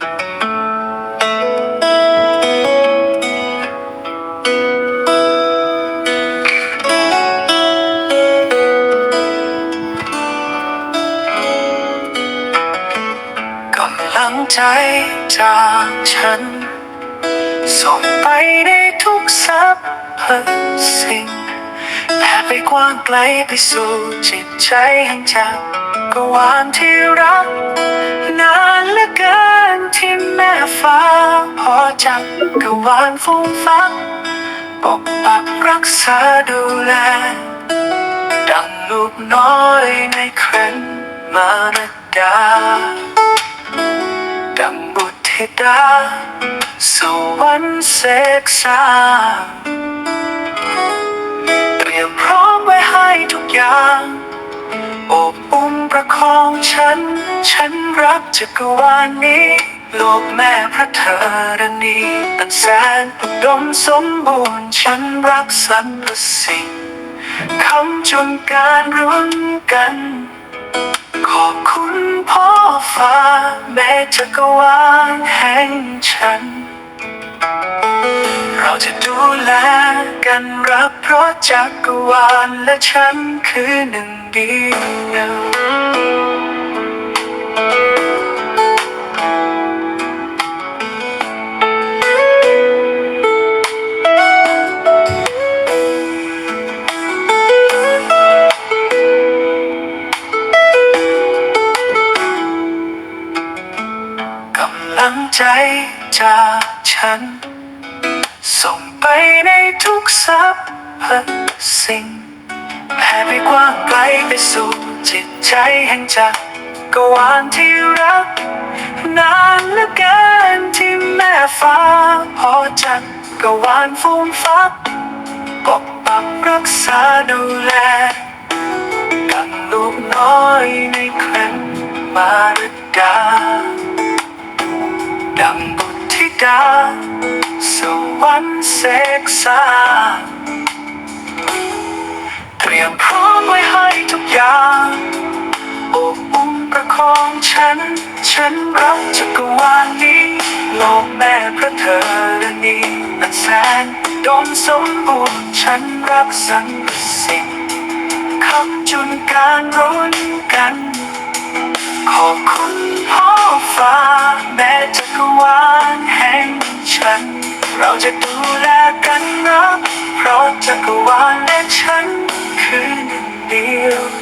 กำลังใจจากฉัน ส่งไปในทุกสรรพสิ่งแผ่ไปกว้างไกลไปสู่จิตใจแห่งจักรวาลที่รัก จักกรวาลฟุ้งฟักปกปักรักษาดูแล ดังลูกน้อยในเครนมารดา ดังบุตรธิดา สวรรค์เสกสร้างเตรียมพร้อมไว้ให้ทุกอย่างอบอุ้มประคองฉัน ฉันรักจักรวาลนี้ โลกแม่พระเธอรณีอันแสนอุดมสมบูรณ์ฉันรักสรรพสิ่งคำจนการรุ้นกัน ขอบคุณพ่อฟ้า แม่จักรวาลแห่งฉัน เราจะดูแลกันรักเพราะจักรวาลและฉันคือหนึ่งเดียว ลังใจจากฉัน ส่งไปในทุกสรรพสิ่งแผ่ไปกว้างไกลไปสู่จิตใจแห่งจักรวาลที่รัก นานเหลือเกินที่แม่ฟ้าพอจักรวาลฟูมฟักปกปักรักษาดูแลดังลูกน้อยในเครนมารดา ดังบุตรธิดา สวรรค์เสกสาเตรียมพร้อมไว้ให้ทุกอย่างโอบอุ้มประคองฉัน ฉันรักจักรวาลนี้โลกแม่พระเธรณีอันแสนดมสมบูรณ์ฉันรักสรรพสิ่งคำจุนการรุ้นกัน เราจะดูแลกันนะเพราะจักรวาลและฉันคือหนึ่งเดียว